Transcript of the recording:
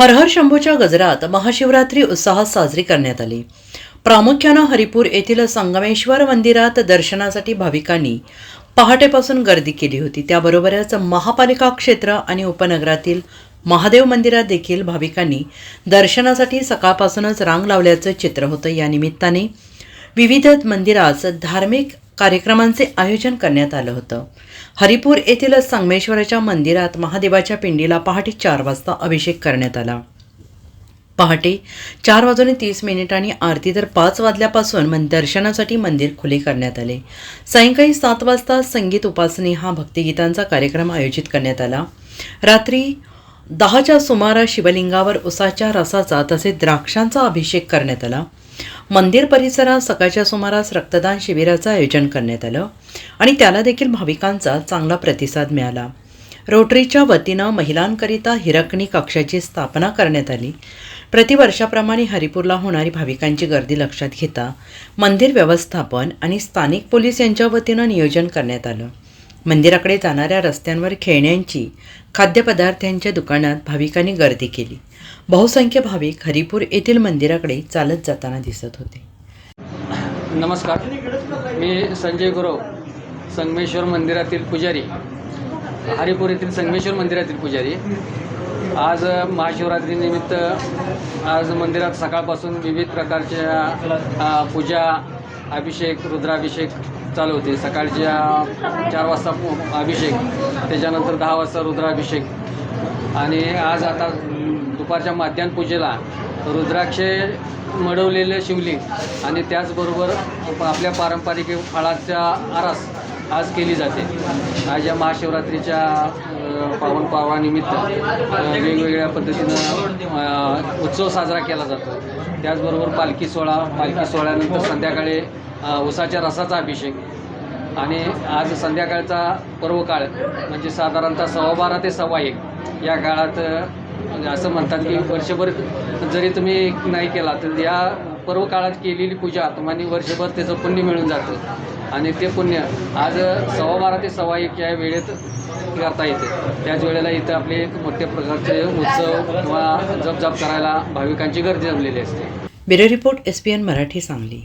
हर हर शंभूच्या गजरात महाशिवरात्री उत्साहात साजरी करण्यात आली. प्रामुख्यानं हरिपूर येथील संगमेश्वर मंदिरात दर्शनासाठी भाविकांनी पहाटेपासून गर्दी केली होती. त्याबरोबरच महापालिका क्षेत्र आणि उपनगरातील महादेव मंदिरात देखील भाविकांनी दर्शनासाठी सकाळपासूनच रांग लावल्याचं चित्र होतं. या निमित्ताने विविध मंदिरात धार्मिक कार्यक्रमांचे आयोजन करण्यात आलं होतं. हरिपूर येथील संगमेश्वराच्या मंदिरात महादेवाच्या पिंडीला पहाटे चार वाजता अभिषेक करण्यात आला. पहाटे चार वाजून तीस मिनिटांनी आरती तर पाच वाजल्यापासून मन दर्शनासाठी मंदिर खुले करण्यात आले. सायंकाळी सात वाजता संगीत उपासनी हा भक्तिगीतांचा कार्यक्रम आयोजित करण्यात आला. रात्री दहाच्या सुमारास शिवलिंगावर उसाच्या रसाचा तसेच द्राक्षांचा अभिषेक करण्यात आला. मंदिर परिसरात सकाळच्या सुमारास रक्तदान शिबिराचं आयोजन करण्यात आलं आणि त्याला देखील भाविकांचा चांगला प्रतिसाद मिळाला. रोटरीच्या वतीनं महिलांकरिता हिरकणी कक्षाची स्थापना करण्यात आली. प्रतिवर्षाप्रमाणे हरिपूरला होणारी भाविकांची गर्दी लक्षात घेता मंदिर व्यवस्थापन आणि स्थानिक पोलीस यांच्या वतीनं नियोजन करण्यात आलं. मंदिराकडे जाणाऱ्या रस्त्यांवर खेळण्यांची खाद्यपदार्थांच्या दुकानात भाविकांनी गर्दी केली. बहुसंख्य भाविक हरिपूर येथील मंदिराकडे चालत जाताना दिसत होते. नमस्कार. मी संजय गुरव संगमेश्वर मंदिरातील पुजारी. हरिपूर येथील संगमेश्वर मंदिरातील पुजारी. आज महाशिवरात्रीनिमित्त आज मंदिरात सकाळपासून विविध प्रकारच्या पूजा अभिषेक रुद्राभिषेक चालू होते. सकाळच्या चार वाजता अभिषेक त्याच्यानंतर दहा वाजता रुद्राभिषेक. आणि आज आता दुपारच्या माध्यान्ह पूजेला रुद्राक्षे मडवलेले शिवलिंग. आणि त्याचबरोबर आपल्या पारंपरिक फळाच्या आरास आज केली जाते. आज या महाशिवरात्रीच्या पावन पावानिमित्त वेगवेगळ्या पद्धतीनं उत्सव साजरा केला जातो. त्याचबरोबर पालखी सोहळा पालखी सोहळ्यानंतर संध्याकाळी उसाच्या रसाचा अभिषेक. आणि आज संध्याकाळचा पर्वकाळ म्हणजे साधारणतः सव्वा बारा ते सव्वा एक या काळात असं म्हणतात की वर्षभर जरी तुम्ही नाही केला तर या पर्व काळात केलेली पूजा तुम्हाला वर्षभर त्याचं पुण्य मिळून जातं. आणि ते पुण्य आज सव्वा बारा ते सव्वा एक या वेळेत करता येते. त्याच वेळेला इथं आपले मोठ्या प्रकारचे उत्सव किंवा जपजाप करायला भाविकांची गर्दी जमलेली असते. Bureau report S P N Marathi Sangli.